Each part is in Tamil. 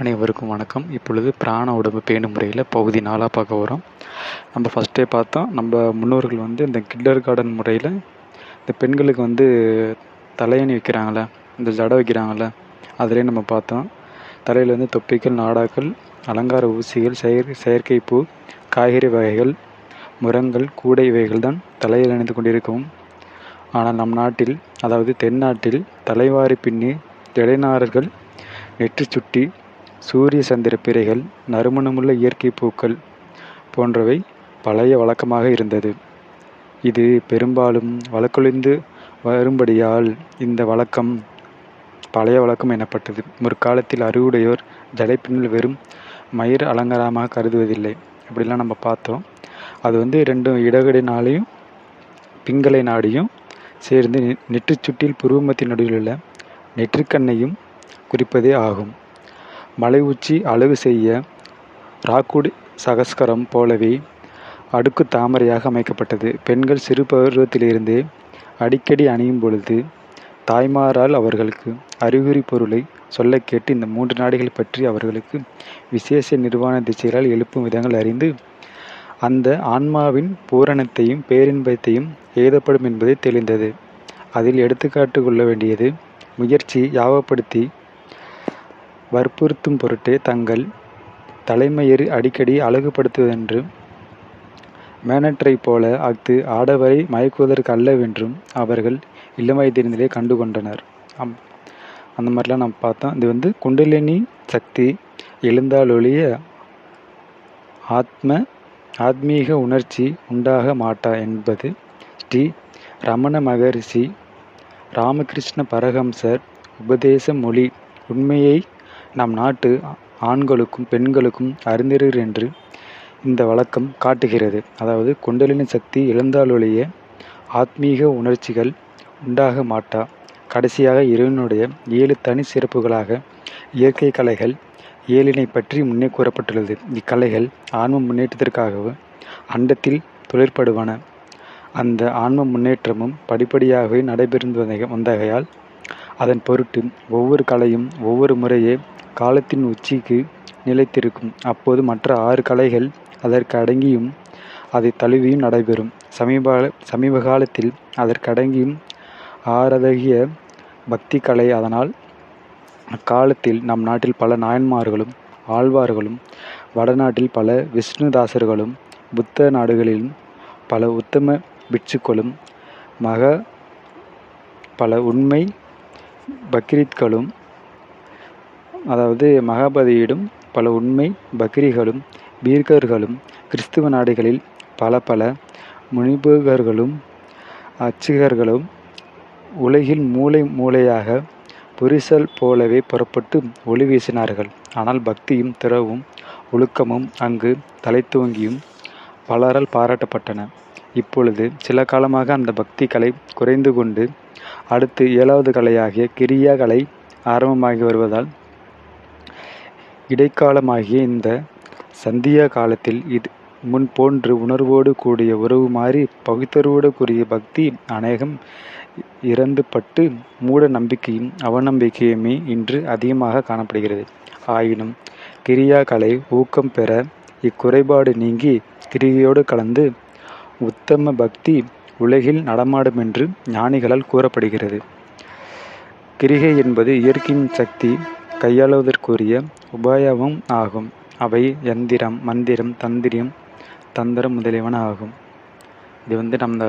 அனைவருக்கும் வணக்கம். இப்பொழுது பிராண உடம்பு பேணும் முறையில் பகுதி நாளாக பார்க்க வரோம் நம்ம ஃபஸ்ட்டே பார்த்தோம் நம்ம முன்னோர்கள் வந்து இந்த கிண்டர் கார்டன் முறையில் இந்த பெண்களுக்கு வந்து தலையணி வைக்கிறாங்களே இந்த ஜடை வைக்கிறாங்களே அதிலே நம்ம பார்த்தோம். தலையில் வந்து தொப்பிகள் நாடாக்கள் அலங்கார ஊசிகள் செயற் செயற்கை பூ காய்கறி வகைகள் முரங்கள் கூடை இவைகள் தான் தலையில் அணிந்து கொண்டிருக்கும். ஆனால் நம் நாட்டில் அதாவது தென்னாட்டில் தலைவாரி பின்னி இடைநார்கள் நெற்றி சுட்டி சூரிய சந்திர பிறைகள் நறுமணமுள்ள இயற்கை பூக்கள் போன்றவை பழைய வழக்கமாக இருந்தது. இது பெரும்பாலும் வழக்கொழிந்து வரும்படியால் இந்த வழக்கம் பழைய வழக்கம் எனப்பட்டது. முற்காலத்தில் அறிவுடையோர் ஜடைப்பின்னல் வெறும் மயிர் அலங்காரமாக கருதுவதில்லை. அப்படிலாம் நம்ம பார்த்தோம். அது வந்து ரெண்டும் இடகடை நாளையும் பிங்களை நாடியும் சேர்ந்து நெற்றிச்சுட்டில் புருவமத்தின் நடுவில் உள்ள நெற்றிக்கண்ணையும் குறிப்பதே ஆகும். மலை உச்சி அழகு செய்ய ராக்குடி சகஸ்கரம் போலவே அடுக்கு தாமரையாக அமைக்கப்பட்டது. பெண்கள் சிறு பருவத்திலிருந்தே அடிக்கடி அணியும் பொழுது தாய்மாரால் அவர்களுக்கு அறிகுறி பொருளை சொல்ல கேட்டு இந்த மூன்று நாடுகள் பற்றி அவர்களுக்கு விசேஷ நிர்வாண திசைகளால் எழுப்பும் விதங்கள் அறிந்து அந்த ஆன்மாவின் பூரணத்தையும் பேரின்பத்தையும் எழுதப்படும் என்பதை தெளிந்தது. அதில் எடுத்துக்காட்டு கொள்ள வேண்டியது முயற்சி யாவப்படுத்தி வற்புறுத்தும் பொருட்டே தங்கள் தலைமயிர் அடிக்கடி அழகுபடுத்துவதென்று மேனற்றை போல அஃது ஆடவரை மயக்குவதற்கு அல்லவென்றும் அவர்கள் இளம் வயதிலிருந்தே கண்டு கொண்டனர் அம் அந்த மாதிரிலாம் நம்ம பார்த்தோம் இது வந்து குண்டலினி சக்தி எழுந்தாலொழிய ஆத்ம ஆத்மீக உணர்ச்சி உண்டாக மாட்டா என்பது ஸ்ரீ ரமண மகரிஷி ராமகிருஷ்ண பரஹம்சர் உபதேச மொழி உண்மையை நம் நாட்டு ஆண்களுக்கும் பெண்களுக்கும் அறிந்திரர் என்று இந்த வழக்கம் காட்டுகிறது. அதாவது குண்டலினி சக்தி எழுந்தாலொழிய ஆத்மீக உணர்ச்சிகள் உண்டாக மாட்டா. கடைசியாக இறைவனுடைய ஏழு தனி சிறப்புகளாக இயற்கை கலைகள் ஏழினை பற்றி முன்னே கூறப்பட்டுள்ளது. இக்கலைகள் ஆன்ம முன்னேற்றத்திற்காகவும் அண்டத்தில் தொழிற்படுவன. அந்த ஆன்ம முன்னேற்றமும் படிப்படியாகவே நடைபெறுந்து வந்தகையால் அதன் பொருட்டு ஒவ்வொரு கலையும் ஒவ்வொரு முறையே காலத்தின் உச்சிக்கு நிலைத்திருக்கும். அப்போது மற்ற ஆறு கலைகள் அதற்கு அடங்கியும் அதை தழுவியும் நடைபெறும். சமீப சமீப காலத்தில் அதற்கு அடங்கியும் ஆரதகிய பக்தி கலை அதனால் அக்காலத்தில் நம் நாட்டில் பல நாயன்மார்களும் ஆழ்வார்களும் வடநாட்டில் பல விஷ்ணுதாசர்களும் புத்த நாடுகளிலும் பல உத்தம பிட்சுக்களும் மக பல உண்மை பக்ரீத்களும் அதாவது மகாபதியிடும் பல உண்மை பக்ரிகளும் பீர்கர்களும் கிறிஸ்துவ நாடுகளில் பல பல முனிபுகர்களும் அர்ச்சகர்களும் உலகில் மூளை மூலையாக புரிசல் போலவே புறப்பட்டு ஒளி வீசினார்கள். ஆனால் பக்தியும் திறவும் ஒழுக்கமும் அங்கு தலைத்துவங்கியும் பலரால் பாராட்டப்பட்டன. இப்பொழுது சில காலமாக அந்த பக்தி கலை குறைந்து கொண்டு அடுத்து ஏழாவது கலையாகிய கிரியா கலை ஆரம்பமாகி வருவதால் இடைக்காலமாகிய இந்த சந்தியா காலத்தில் இது முன் போன்று உணர்வோடு கூடிய உறவு மாறி பகுத்தறிவோடு கூடிய பக்தி அநேகம் இறந்துபட்டு மூட நம்பிக்கையும் அவநம்பிக்கையுமே இன்று அதிகமாக காணப்படுகிறது. ஆயினும் கிரியா கலை ஊக்கம் பெற இக்குறைபாடு நீங்கி கிரிகையோடு கலந்து உத்தம பக்தி உலகில் நடமாடும் என்று ஞானிகளால் கூறப்படுகிறது. கிரிகை என்பது இயற்கையின் சக்தி கையாளுவதற்குரிய உபாயமும் ஆகும். அவை யந்திரம் மந்திரம் தந்திரம் தந்திரம் முதலியவன ஆகும். இது வந்து நம்ம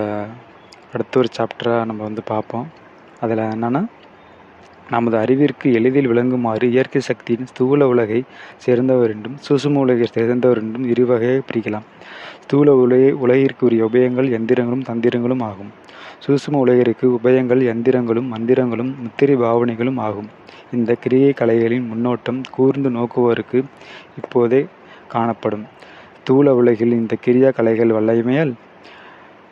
அடுத்த ஒரு சாப்டராக நம்ம வந்து பார்ப்போம். அதில் என்னென்னா நமது அறிவிற்கு எளிதில் விளங்குமாறு இயற்கை சக்தியின் ஸ்தூல உலகை சேர்ந்தவர் என்றும் சூசும உலகை சேர்ந்தவர் என்றும் இரு வகையாக பிரிக்கலாம். ஸ்தூல உலகை உலகிற்குரிய உபயங்கள் எந்திரங்களும் தந்திரங்களும் ஆகும். சூசும உலகிற்கு உபயங்கள் எந்திரங்களும் மந்திரங்களும் முத்திரை பாவனைகளும் ஆகும். இந்த கிரியை கலைகளின் முன்னோட்டம் கூர்ந்து நோக்குவோருக்கு இப்போதே காணப்படும். தூள உலகில் இந்த கிரியா கலைகள் வல்லமையால்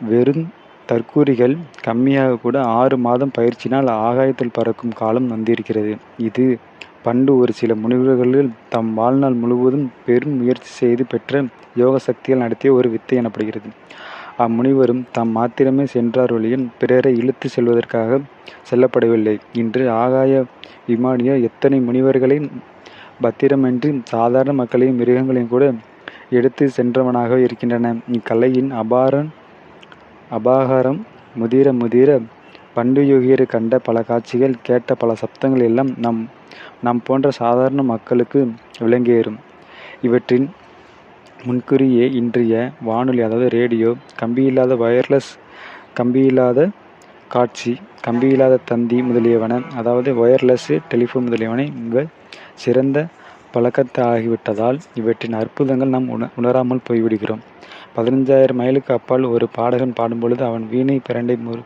வெறும் தற்கூறிகள் கம்மியாக கூட ஆறு மாதம் பயிற்சினால் ஆகாயத்தில் பறக்கும் காலம் வந்திருக்கிறது. இது பண்டு ஒரு சில முனிவர்களில் தம் வாழ்நாள் முழுவதும் பெரும் முயற்சி செய்து பெற்ற யோக சக்தியால் நடத்திய ஒரு வித்தை எனப்படுகிறது. அம்முனிவரும் தாம் மாத்திரமே சென்றார் ஒழிய பிறரை இழுத்து செல்வதற்காக செல்லப்படவில்லை. இன்று ஆகாய விமானியோ எத்தனை முனிவர்களை பத்திரமின்றி சாதாரண மக்களையும் மிருகங்களையும் கூட எடுத்து சென்றவனாக இருக்கின்றன. இக்கலையின் அபாரன் அபாகாரம் முதிர முதிர பண்டுயுகியர் கண்ட பல காட்சிகள் கேட்ட பல சப்தங்கள் எல்லாம் நம் நம் போன்ற சாதாரண மக்களுக்கு விளங்கேறும். இவற்றின் முன்குறியே இன்றைய வானொலி அதாவது ரேடியோ கம்பியில்லாத ஒயர்லெஸ் கம்பியில்லாத காட்சி கம்பியில்லாத தந்தி முதலியவன அதாவது ஒயர்லெஸ் டெலிஃபோன் முதலியவனை மிக சிறந்த பழக்கத்தாகிவிட்டதால் இவற்றின் அற்புதங்கள் நாம் உண உணராமல் போய்விடுகிறோம். பதினஞ்சாயிரம் மைலுக்கு அப்பால் ஒரு பாடகன் பாடும்பொழுது அவன் வீணை பிரண்டை முறு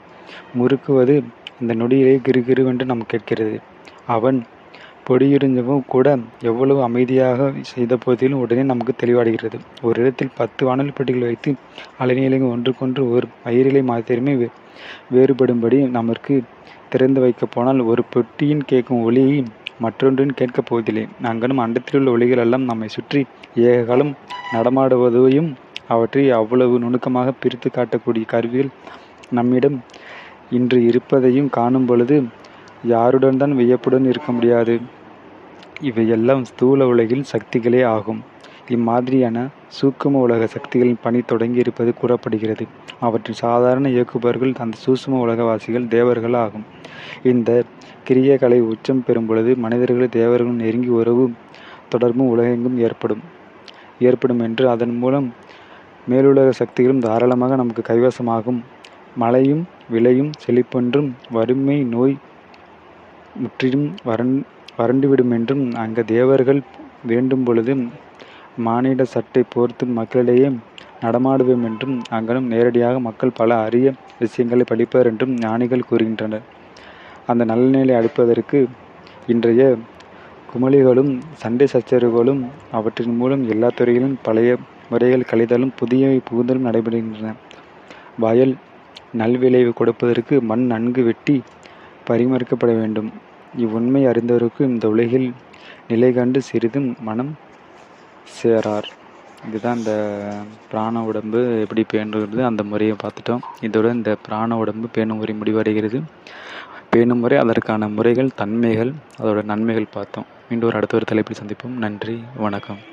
முறுக்குவது அந்த நொடியிலே கிருகிருவென்று நாம் கேட்கிறது. அவன் பொடியுறிஞ்சவும் கூட எவ்வளவு அமைதியாக செய்த போதிலும் உடனே நமக்கு தெளிவாடுகிறது. ஒரு இடத்தில் பத்து வானொலி பெட்டிகள் வைத்து அலைநீளங்கள் ஒன்றுக்கொன்று ஒரு வயிறிலை மாத்திரமே வே வேறுபடும்படி நமக்கு திறந்து வைக்கப் போனால் ஒரு பெட்டியின் கேட்கும் ஒளியை மற்றொன்றின் கேட்கப் போவதில்லை. நாங்களும் அண்டத்தில் உள்ள ஒளிகள் எல்லாம் நம்மை சுற்றி ஏககாலம் நடமாடுவதையும் அவற்றை அவ்வளவு நுணுக்கமாக பிரித்து காட்டக்கூடிய கருவிகள் நம்மிடம் இன்று இருப்பதையும் காணும் பொழுது யாருடன் தான் வியப்புடன் இருக்க முடியாது. இவையெல்லாம் ஸ்தூல உலகில் சக்திகளே ஆகும். இம்மாதிரியான சூக்கும உலக சக்திகளின் பணி தொடங்கி இருப்பது கூறப்படுகிறது. அவற்றின் சாதாரண இயக்குபவர்கள் அந்த சூசும உலகவாசிகள் தேவர்கள் ஆகும். இந்த கிரிய கலை உச்சம் பெறும் பொழுது மனிதர்கள் தேவர்களும் நெருங்கி உறவும் தொடர்பும் உலகெங்கும் ஏற்படும். ஏற்படும் என்று அதன் மூலம் மேலுலக சக்திகளும் தாராளமாக நமக்கு கைவசமாகும். மழையும் விளையும் செழிப்பென்றும் வறுமை நோய் முற்றிலும் வறண் வறண்டுவிடும் என்றும் அங்கு தேவர்கள் வேண்டும் பொழுது மானிட சட்டை போர்த்து மக்களிடையே நடமாடுவோம் என்றும் அங்கனும் நேரடியாக மக்கள் பல அரிய விஷயங்களை படிப்பர் என்றும் ஞானிகள் கூறுகின்றனர். அந்த நல்லநிலை அளிப்பதற்கு இன்றைய குமளிகளும் சண்டை சச்சரவுகளும் அவற்றின் மூலம் எல்லா துறையிலும் பழைய முறைகள் கழிதலும் புதிய புகுதலும் நடைபெறுகின்றன. வயல் நல்விளைவு கொடுப்பதற்கு மண் நன்கு வெட்டி பரிமறிக்கப்பட வேண்டும். இவ்வுண்மை அறிந்தவருக்கு இந்த உலகில் நிலை கண்டு சிறிதும் மனம் சேரார். இதுதான் இந்த பிராண உடம்பு எப்படி பேணுகிறது அந்த முறையை பார்த்துட்டோம். இதோட இந்த பிராண உடம்பு பேணும் முறை முடிவடைகிறது. பேணும் முறை அதற்கான முறைகள் தன்மைகள் அதோட நன்மைகள் பார்த்தோம். மீண்டும் ஒரு அடுத்த ஒரு தலைப்பில் சந்திப்போம். நன்றி வணக்கம்.